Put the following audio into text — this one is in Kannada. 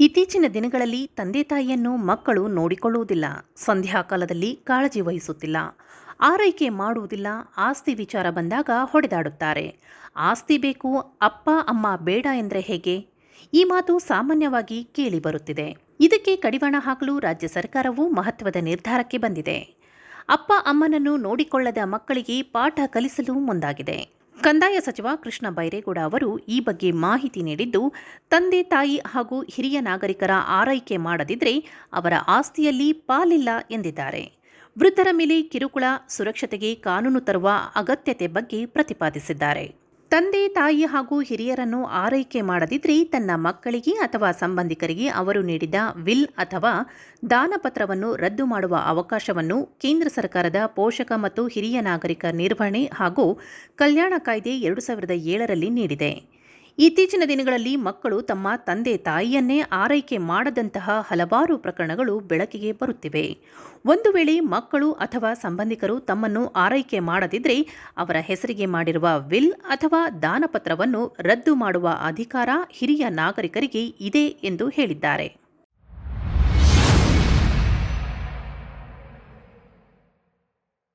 ಇತ್ತೀಚಿನ ದಿನಗಳಲ್ಲಿ ತಂದೆ ತಾಯಿಯನ್ನು ಮಕ್ಕಳು ನೋಡಿಕೊಳ್ಳುವುದಿಲ್ಲ, ಸಂಧ್ಯಾಕಾಲದಲ್ಲಿ ಕಾಳಜಿ ವಹಿಸುತ್ತಿಲ್ಲ, ಆರೈಕೆ ಮಾಡುವುದಿಲ್ಲ, ಆಸ್ತಿ ವಿಚಾರ ಬಂದಾಗ ಹೊಡೆದಾಡುತ್ತಾರೆ. ಆಸ್ತಿ ಬೇಕು, ಅಪ್ಪ, ಅಮ್ಮ ಬೇಡ ಎಂದರೆ ಹೇಗೆ? ಈ ಮಾತು ಸಾಮಾನ್ಯವಾಗಿ ಕೇಳಿಬರುತ್ತಿದೆ ಇದಕ್ಕೆ ಕಡಿವಾಣ ಹಾಕಲು ರಾಜ್ಯ ಸರ್ಕಾರವು ಮಹತ್ವದ ನಿರ್ಧಾರಕ್ಕೆ ಬಂದಿದೆ. ಅಪ್ಪ, ಅಮ್ಮನನ್ನು ನೋಡಿಕೊಳ್ಳದ ಮಕ್ಕಳಿಗೆ ಪಾಠ ಕಲಿಸಲು ಮುಂದಾಗಿದೆ. ಕಂದಾಯ ಸಚಿವ ಕೃಷ್ಣ ಬೈರೇಗೌಡ ಅವರು ಈ ಬಗ್ಗೆ ಮಾಹಿತಿ ನೀಡಿದ್ದು, ತಂದೆ ತಾಯಿ ಹಾಗೂ ಹಿರಿಯ ನಾಗರಿಕರ ಆರೈಕೆ ಮಾಡದಿದ್ದರೆ ಅವರ ಆಸ್ತಿಯಲ್ಲಿ ಪಾಲಿಲ್ಲ ಎಂದಿದ್ದಾರೆ. ವೃದ್ಧರ ಮೇಲೆ ಕಿರುಕುಳ, ಸುರಕ್ಷತೆಗೆ ಕಾನೂನು ತರುವ ಅಗತ್ಯತೆ ಬಗ್ಗೆ ಪ್ರತಿಪಾದಿಸಿದ್ದಾರೆ. ತಂದೆ, ತಾಯಿ ಹಾಗೂ ಹಿರಿಯರನ್ನು ಆರೈಕೆ ಮಾಡದಿದ್ರೆ ತನ್ನ ಮಕ್ಕಳಿಗೆ ಅಥವಾ ಸಂಬಂಧಿಕರಿಗೆ ಅವರು ನೀಡಿದ ವಿಲ್ ಅಥವಾ ದಾನಪತ್ರವನ್ನು ರದ್ದು ಮಾಡುವ ಅವಕಾಶವನ್ನು ಕೇಂದ್ರ ಸರ್ಕಾರದ ಪೋಷಕ ಮತ್ತು ಹಿರಿಯ ನಾಗರಿಕ ನಿರ್ವಹಣೆ ಹಾಗೂ ಕಲ್ಯಾಣ ಕಾಯ್ದೆ ಎರಡು ಸಾವಿರದ ಏಳರಲ್ಲಿ ನೀಡಿದೆ. ಇತ್ತೀಚಿನ ದಿನಗಳಲ್ಲಿ ಮಕ್ಕಳು ತಮ್ಮ ತಂದೆ ತಾಯಿಯನ್ನೇ ಆರೈಕೆ ಮಾಡದಂತಹ ಹಲವಾರು ಪ್ರಕರಣಗಳು ಬೆಳಕಿಗೆ ಬರುತ್ತಿವೆ. ಒಂದು ವೇಳೆ ಮಕ್ಕಳು ಅಥವಾ ಸಂಬಂಧಿಕರು ತಮ್ಮನ್ನು ಆರೈಕೆ ಮಾಡದಿದ್ದರೆ ಅವರ ಹೆಸರಿಗೆ ಮಾಡಿರುವ ವಿಲ್ ಅಥವಾ ದಾನಪತ್ರವನ್ನು ರದ್ದು ಮಾಡುವ ಅಧಿಕಾರ ಹಿರಿಯ ನಾಗರಿಕರಿಗೆ ಇದೆ ಎಂದು ಹೇಳಿದ್ದಾರೆ.